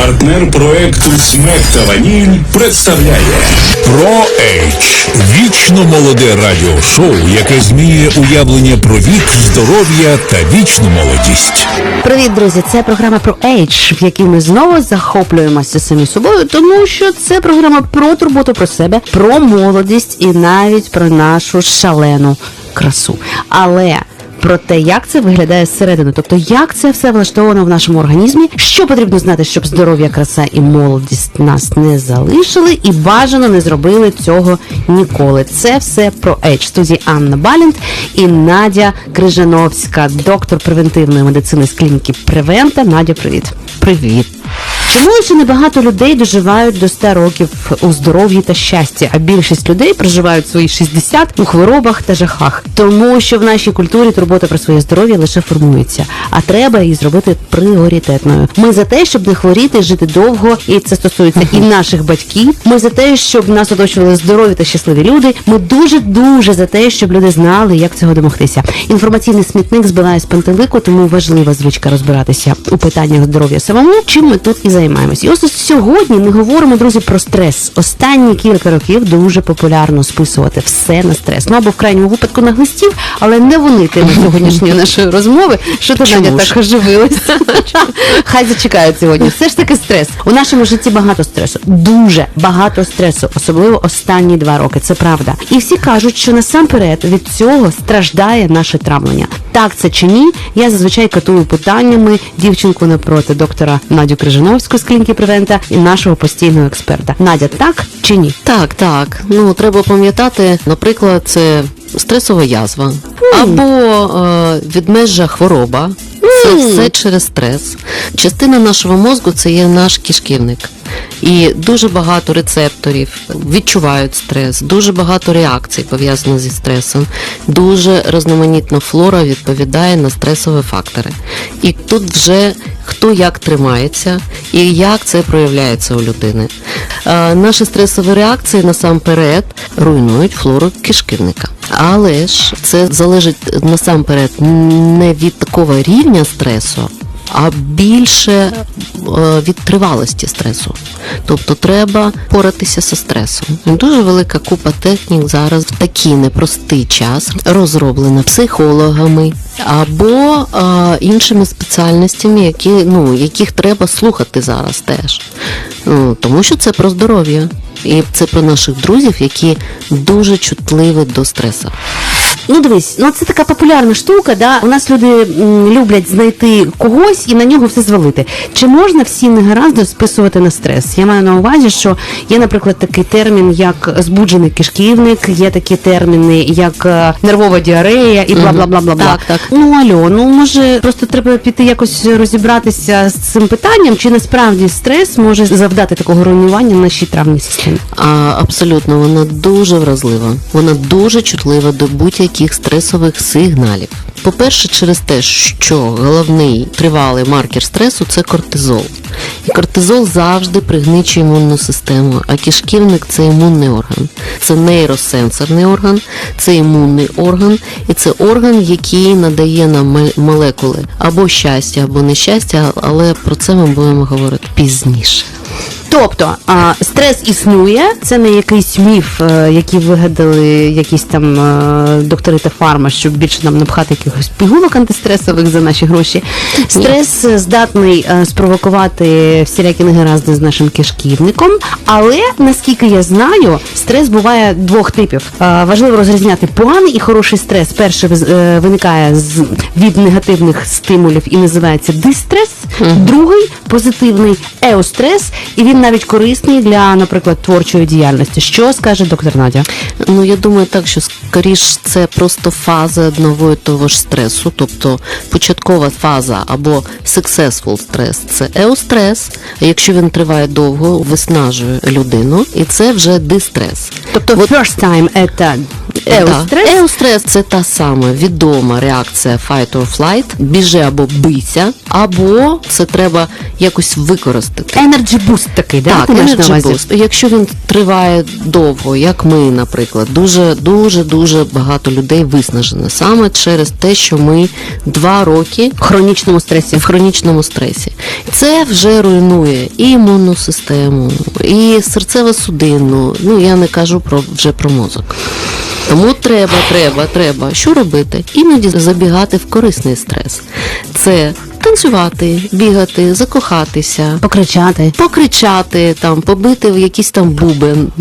Партнер проекту Смек та Ваніль представляє Про Ейч вічно молоде радіошоу, яке змінює уявлення про вік, здоров'я та вічну молодість. Привіт, друзі! Це програма про Age, в якій ми знову захоплюємося самі собою, тому що це програма про турботу про себе, про молодість і навіть про нашу шалену красу. Але про те, як це виглядає зсередини, тобто як це все влаштовано в нашому організмі, що потрібно знати, щоб здоров'я, краса і молодість нас не залишили, і бажано не зробили цього ніколи. Це все про. В студії Анна Балінт і Надя Крижановська, доктор превентивної медицини з клініки Превента. Надя, привіт. Привіт. Чому ще небагато людей доживають до 100 років у здоров'ї та щасті, а більшість людей проживають свої 60 у хворобах та жахах, тому що в нашій культурі турбота про своє здоров'я лише формується, а треба її зробити пріоритетною. Ми за те, щоб не хворіти, жити довго, і це стосується і наших батьків. Ми за те, щоб нас оточували здорові та щасливі люди. Ми дуже дуже за те, щоб люди знали, як цього домогтися. Інформаційний смітник збиває з пантелику, тому важлива звичка розбиратися у питаннях здоров'я самому. Чим ми тут і займаємось. І ось сьогодні ми говоримо, друзі, про стрес. Останні кілька років дуже популярно списувати все на стрес. Ну або в крайньому випадку на глистів, але не вони теми сьогоднішньої нашої розмови. Що ти Надя так оживилася? Хай зачекають сьогодні. Все ж таки стрес. У нашому житті багато стресу, дуже багато стресу, особливо останні два роки. Це правда. І всі кажуть, що насамперед від цього страждає наше травлення. Так це чи ні? Я зазвичай катую питаннями дівчинку напроти доктора Надю Крижановську з клініки Превента і нашого постійного експерта. Надя, так чи ні? Так, так. Ну треба пам'ятати, наприклад, це стресова язва або е, відмежа хвороба. Це все через стрес. Частина нашого мозку це є наш кишківник. І дуже багато рецепторів відчувають стрес, дуже багато реакцій пов'язаних зі стресом. Дуже різноманітна флора відповідає на стресові фактори. І тут вже хто як тримається і як це проявляється у людини. Е, наші стресові реакції насамперед руйнують флору кишківника. Але ж це залежить насамперед не від такого рівня стресу, а більше е, від тривалості стресу. Тобто треба поратися зі стресом. Дуже велика купа технік зараз в такий непростий час розроблена психологами або е, іншими спеціальностями, які, ну, яких треба слухати зараз теж. Ну, тому що це про здоров'я. І це про наших друзів, які дуже чутливі до стресу. Ну дивись, ну це така популярна штука. Да? У нас люди м, люблять знайти когось і на нього все звалити. Чи можна всі негаразди списувати на стрес? Я маю на увазі, що є, наприклад, такий термін, як збуджений кишківник, є такі терміни, як е, нервова діарея і бла бла бла бла бла. Так, так. Ну альо, ну може просто треба піти якось розібратися з цим питанням, чи насправді стрес може завдати такого руйнування нашій травній системі? А, абсолютно, вона дуже вразлива. Вона дуже чутлива до будь-яких стресових сигналів. По-перше, через те, що головний тривалий маркер стресу це кортизол. І кортизол завжди пригничує імунну систему, а кишківник це імунний орган. Це нейросенсорний орган, це імунний орган, і це орган, який надає нам молекули або щастя, або нещастя, але про це ми будемо говорити пізніше. Тобто а, стрес існує, це не якийсь міф, е, який вигадали якісь там е, доктори та фарма, щоб більше нам напхати якихось пігулок антистресових за наші гроші. Стрес е, здатний е, спровокувати всілякі негаразди з нашим кишківником, але наскільки я знаю, стрес буває двох типів. Важливо розрізняти поганий і хороший стрес. Перший виникає з від негативних стимулів і називається дистрес. Другий позитивний еострес, і він навіть корисний для, наприклад, творчої діяльності. Що скаже доктор Надя? Ну, я думаю так, що скоріш це просто фаза одного і того ж стресу, тобто початкова фаза або successful стрес це еострес, а якщо він триває довго, виснажує людину, і це вже дистрес. Тобто first time це еострес, Да. Еострес це та сама відома реакція fight or flight, біжи або бийся, або це треба якось використати. energy boost такий. да? Так, Energy? Boost. Якщо він триває довго, як ми, наприклад, дуже дуже дуже багато людей виснажено саме через те, що ми два роки В хронічному стресі. в хронічному стресі. Це вже руйнує і імунну систему, і серцево-судинну. Ну я не кажу про вже про мозок. Тому треба, треба, треба. Що робити? Іноді забігати в корисний стрес. Це танцювати, бігати, закохатися, Покричати, покричати, там, побити в якийсь там.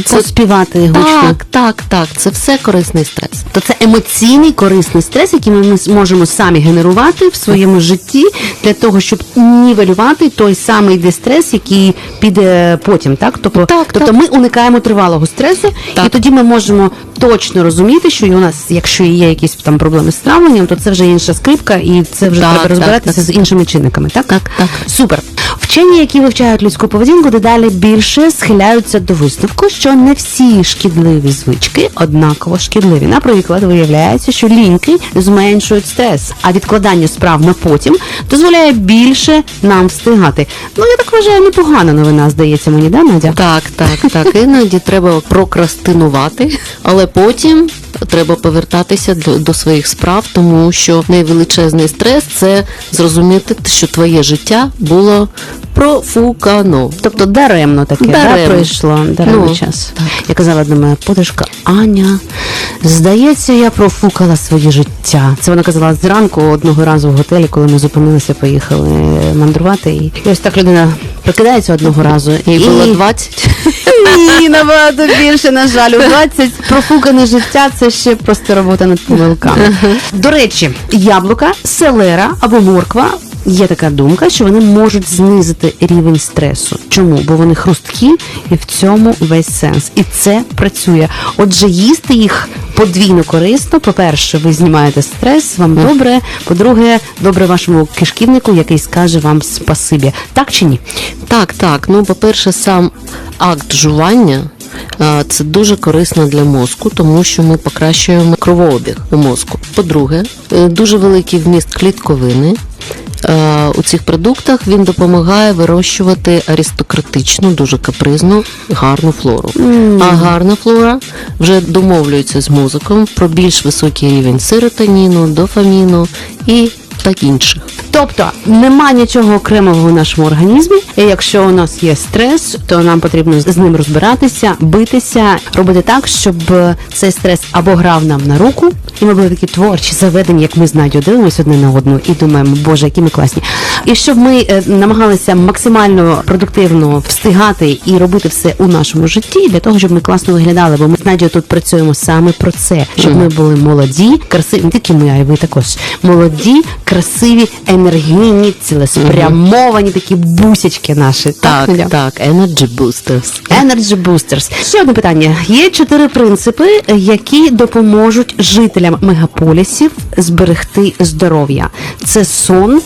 Це поспівати гучно. так, так, так. Це все корисний стрес. То це емоційний корисний стрес, який ми зможемо самі генерувати в своєму житті для того, щоб нівелювати той самий дистрес, який піде потім. Так, тобто, Так, тобто так. ми уникаємо тривалого стресу, і тоді ми можемо точно розуміти, що і у нас, якщо є якісь там проблеми з травленням, то це вже інша скрипка, і це вже Так, треба так, розбиратися так. з іншими чинниками. Так, Так, так. Супер. Вчені, які вивчають людську поведінку, дедалі більше схиляються до висновку, що не всі шкідливі звички однаково шкідливі. Наприклад, виявляється, що ліньки зменшують стрес, а відкладання справ на потім дозволяє більше нам встигати. Ну я так вважаю, непогана новина, здається мені, да, Надя? Так, так, так. Іноді треба прокрастинувати, але потім треба повертатися до, своїх справ, тому що найвеличезний стрес це зрозуміти, що твоє життя було профукано. Тобто даремно таке Да, пройшло даремно Ну, час. так. Я казала до мене подружка Аня. Здається, я профукала своє життя. Це вона казала зранку одного разу в готелі, коли ми зупинилися, поїхали мандрувати. І ось так людина прокидається одного разу. Їй було 20. Ні, набагато більше, на жаль. У 20 профукане життя це ще просто робота над помилками. До речі, яблука, селера або морква. Є така думка, що вони можуть знизити рівень стресу. Чому? Бо вони хрусткі, і в цьому весь сенс. І це працює. Отже, їсти їх подвійно корисно. По-перше, ви знімаєте стрес, вам добре. По-друге, добре вашому кишківнику, який скаже вам спасибі. Так чи ні? Так, так. Ну, по-перше, сам акт жування. Це дуже корисно для мозку, тому що ми покращуємо кровообіг у мозку. По-друге, е, дуже великий вміст клітковини. Е, У цих продуктах він допомагає вирощувати аристократичну, дуже капризну, гарну флору. А гарна флора вже домовлюється з музиком про більш високий рівень серотоніну, дофаміну і так інших. Тобто нема нічого окремого в нашому організмі. І якщо у нас є стрес, то нам потрібно з ним розбиратися, битися, робити так, щоб цей стрес або грав нам на руку, і ми були такі творчі, заведені, як ми з Надю дивимося одне на одну і думаємо, боже, які ми класні. І щоб ми е, намагалися максимально продуктивно встигати і робити все у нашому житті для того, щоб ми класно виглядали. Бо ми з Надю тут працюємо саме про це, щоб ми були молоді, красиві, не тільки ми, а й ви також молоді, красиві, енергійні, цілеспрямовані такі бусячки наші. Так, Надя? так, Energy Boosters. Energy Boosters. Ще одне питання. Є чотири принципи, які допоможуть жителям мегаполісів зберегти здоров'я. Це сон,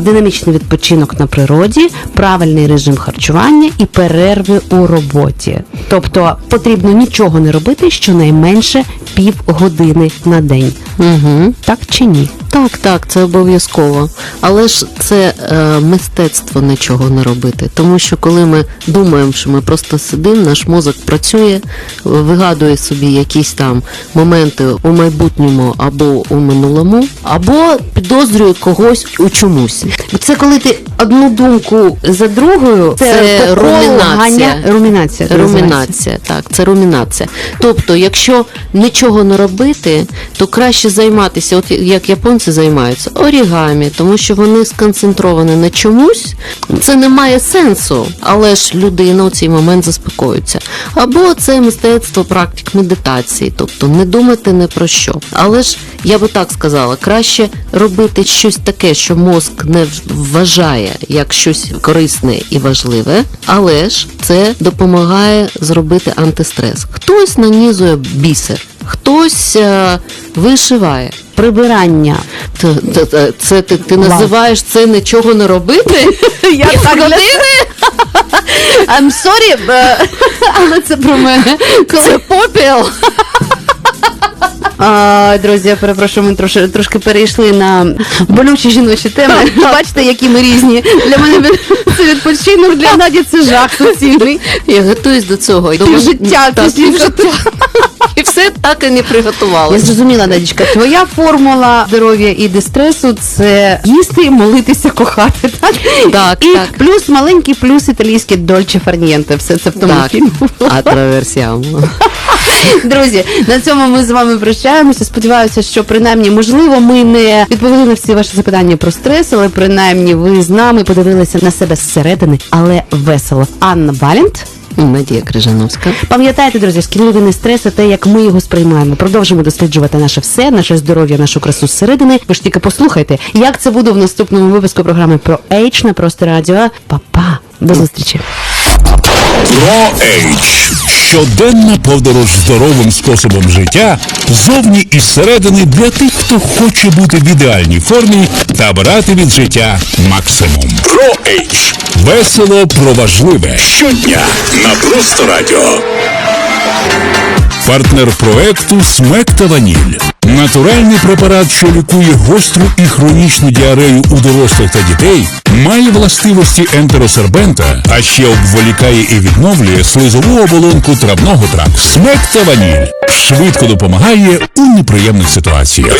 динамічний відпочинок на природі, правильний режим харчування і перерви у роботі. Тобто потрібно нічого не робити щонайменше півгодини на день. Угу. Так чи ні? Так, так, це обов'язково. Але ж це е, мистецтво нічого не робити. Тому що коли ми думаємо, що ми просто сидимо, наш мозок працює, вигадує собі якісь там моменти у майбутньому або у минулому, або підозрює когось у чомусь. Це коли ти одну думку за другою, Це колу румінація. румінація. це. Румінація, так, це румінація. Тобто, якщо нічого не робити, то краще займатися, от як японці займаються, орігамі, тому що вони сконцентровані на чомусь. Це не має сенсу, але ж людина у цей момент заспокоюється. Або це мистецтво практик медитації, тобто не думати не про що. Але ж я би так сказала, краще робити щось таке, що мозк не вважає як щось корисне і важливе, але ж це допомагає зробити антистрес. Хтось нанізує бісер, хтось е, вишиває. Прибирання. Т- т- Це ти, ти називаєш це нічого не робити? Я так для- I'm sorry, але це про мене. Це попіл. А, друзі, я перепрошую, ми трошки, трошки перейшли на болючі жіночі теми. Бачите, які ми різні. Для мене це відпочинок, для Наді це жах суцільний. Я готуюсь до цього. Життя, після півжиття. Все так і не Я приготувала. зрозуміла, Надічка, твоя формула здоров'я і дистресу це їсти, молитися, кохати. Так, Так, і так. плюс маленький плюс італійське дольче фарнієнте. Все це в тому Так, фільму. атраверсіамо. Друзі, на цьому ми з вами прощаємося. Сподіваюся, що принаймні, можливо, ми не відповіли на всі ваші запитання про стрес, але принаймні ви з нами подивилися на себе зсередини, але весело. Анна Балінт. Надія Крижановська. Пам'ятайте, друзі, шкідливий стрес це те, як ми його сприймаємо. Продовжимо досліджувати наше все, наше здоров'я, нашу красу зсередини. Ви ж тільки послухайте, як це буде в наступному випуску програми про Ейч на просто радіо. Па-па, до зустрічі. Про Ейч. Щоденна подорож здоровим способом життя зовні і зсередини для тих, хто хоче бути в ідеальній формі та брати від життя максимум. Про Ейч. Весело про важливе. Щодня на просто радіо. Партнер проекту Смек та Ваніль. Натуральний препарат, що лікує гостру і хронічну діарею у дорослих та дітей, має властивості ентеросербента, а ще обволікає і відновлює слизову оболонку травного тракту. Смек та Ваніль швидко допомагає у неприємних ситуаціях.